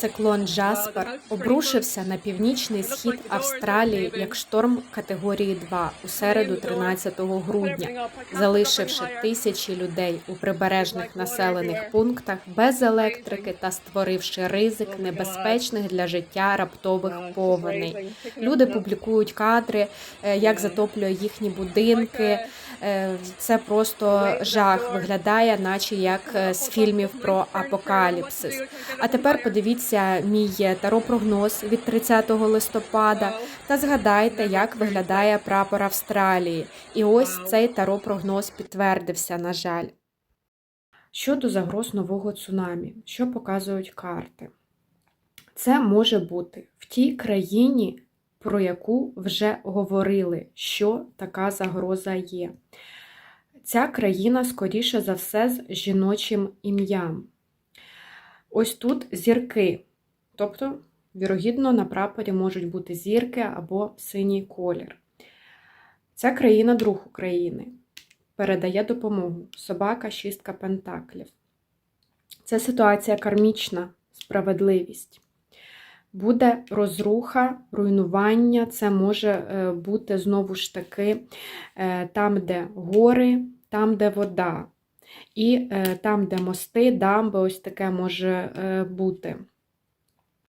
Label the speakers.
Speaker 1: Циклон Джаспер обрушився на північний схід Австралії як шторм категорії 2 у середу 13 грудня, залишивши тисячі людей у прибережних населених пунктах без електрики та створивши ризик небезпечних для життя раптових повеней. Люди публікують кадри, е, як затоплює їхні будинки. Е, Це просто жах виглядає, наче як е, з фільмів про апокаліпсис. А тепер подивіться мій таро-прогноз від 30 листопада та згадайте, як виглядає прапор Австралії. І ось цей таро-прогноз підтвердився, на жаль. Щодо загроз нового цунамі, що показують карти? Це може бути в тій країні, про яку вже говорили, що така загроза є. Ця країна, скоріше за все, з жіночим ім'ям. Ось тут зірки. Тобто, вірогідно, на прапорі можуть бути зірки або синій колір. Ця країна друг України. Передає допомогу. Собака, шістка пентаклів. Це ситуація кармічна, справедливість. Буде розруха, руйнування. Це може е, бути знову ж таки е, там, де гори, там, де вода. І е, там, де мости, дамби, ось таке може бути.